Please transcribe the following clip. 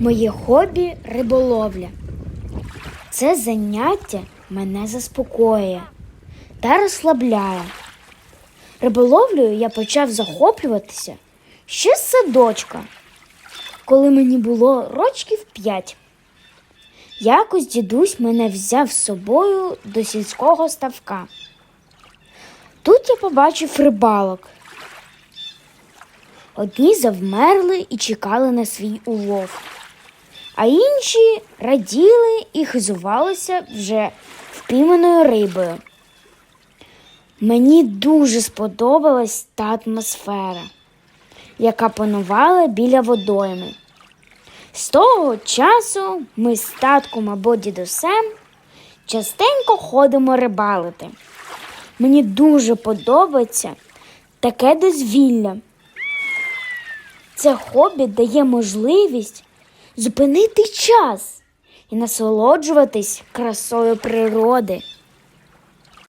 Моє хобі риболовля. Це заняття мене заспокоює та розслабляє. Риболовлею я почав захоплюватися ще з садочка, коли мені було рочків п'ять. Якось дідусь мене взяв з собою до сільського ставка. Тут я побачив рибалок. Одні завмерли і чекали на свій улов, а інші раділи і хизувалися вже впійманою рибою. Мені дуже сподобалась та атмосфера, яка панувала біля водойми. З того часу ми з татком або дідусем частенько ходимо рибалити. Мені дуже подобається таке дозвілля. Це хобі дає можливість зупинити час і насолоджуватись красою природи.